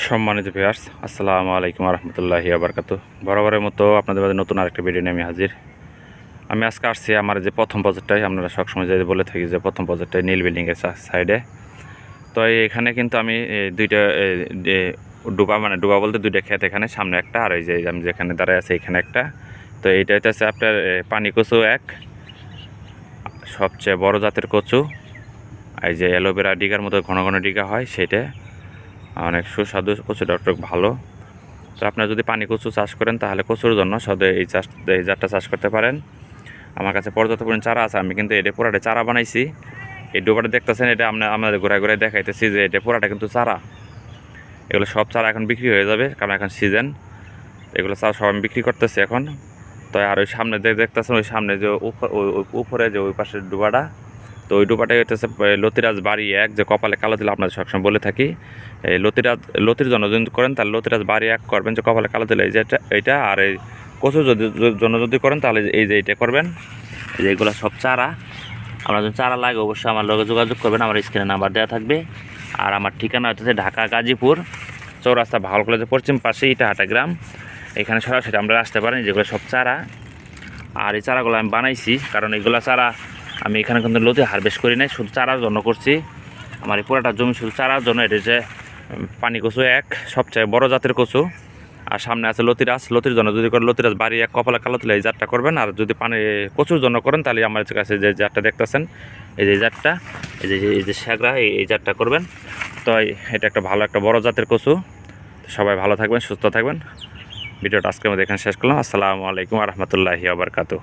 সম্মানিত ভিউয়ার্স আসসালামু আলাইকুম রহমতুল্লাহি আবরকাত বরাবরের মতো আপনাদের মাঝে নতুন আরেকটা ভিডিও নিয়ে আমি হাজির। আমি আজকে আসছি আমার যে প্রথম প্রজেক্টটাই আপনারা সবসময় যে বলে থাকি যে প্রথম প্রজেক্টটাই নীল বিল্ডিংয়ের সাইডে তো এখানে কিন্তু আমি দুইটা ডুবা মানে ডুবা বলতে দুইটা ক্ষেত এখানে সামনে একটা আর এই যে আমি যেখানে দাঁড়ায় আছি এখানে একটা। তো এইটা হচ্ছে আপনার এ, পানি কচু এক সবচেয়ে বড় জাতের কচু। এই যে অ্যালোভেরা ডিগার মতো ঘন ঘন ডিগা হয় সেটা অনেক সুস্বাদু কচু ডক্টর ভালো। তো আপনারা যদি পানি কচু চাষ করেন, তাহলে কচুর জন্য সদে এই চাষ, এই জাতটা চাষ করতে পারেন। আমার কাছে পর্যাপ্ত পরিমাণ চারা আছে, আমি কিন্তু এটা পুরাটা চারা বানাইছি। এই ডোবাটা দেখতেছেন, এটা আমরা, আমাদের ঘোরায় ঘুরে দেখাইতেছি যে এটা পুরাটা কিন্তু চারা। এগুলো সব চারা এখন বিক্রি হয়ে যাবে, কারণ এখন সিজন। এগুলো চারা সব আমি বিক্রি করতেছি এখন। তো আর ওই সামনে দেখতেছেন, ওই সামনে যে উপরে যে ওই পাশের ডোবাটা তো ওই ডোবাটাই হইতেছে লতিরাজ বাড়ি এক, যে কপালে কালো দিলে আপনাদের সবসময় বলে থাকি। এই লতিরাজ, লতির জন্য যদি করেন, তাহলে লতিরাজ বাড়ি এক করবেন, যে কপালে কালো দিলে, এই যে এটা- আর এই কচু যদি জন্য যদি করেন, তাহলে এই যে এইটা করবেন। এই যে এগুলো সব চারা। আমরা যদি চারা লাগে, অবশ্যই আমার লগে যোগাযোগ করবেন, আমার স্ক্রিনে নাম্বার দেওয়া থাকবে। আর আমার ঠিকানা হচ্ছে ঢাকা গাজীপুর, চৌরাস্তা ভালো কলেজের পশ্চিম পাশে ইটাহাটা গ্রাম। এখানে সরাসরি আমরা আসতে পারেন যেগুলো সব চারা। আর এই চারাগুলো আমি বানাইছি, কারণ এগুলো চারা আমি এখানে কিন্তু লতি হারভেস্ট করি নাই, শুধু চারার জন্য করছি। আমার এই পুরাটা জমি শুধু চারার জন্য, এটা যে পানি কচু এক, সবচেয়ে বড় জাতের কচু। আর সামনে আছে লতিরাজ লতির জন্য যদি করেন লতিরাজ বাড়ি এক কপালে কালো তুলে এই জাতটা করবেন। আর যদি পানি কচুর জন্য করেন, তাহলে আমার কাছে যে জাতটা দেখতেছেন, এই যে জাতটা, এই যে এই যে শ্যাগরা এই এই জাতটা করবেন। তো এটা একটা ভালো একটা বড় জাতের কচু। সবাই ভালো থাকবেন, সুস্থ থাকবেন। ভিডিওটা আজকের মধ্যে এখানে শেষ করলাম। আসসালামু আলাইকুম রহমতুল্লাহি আবরকাতু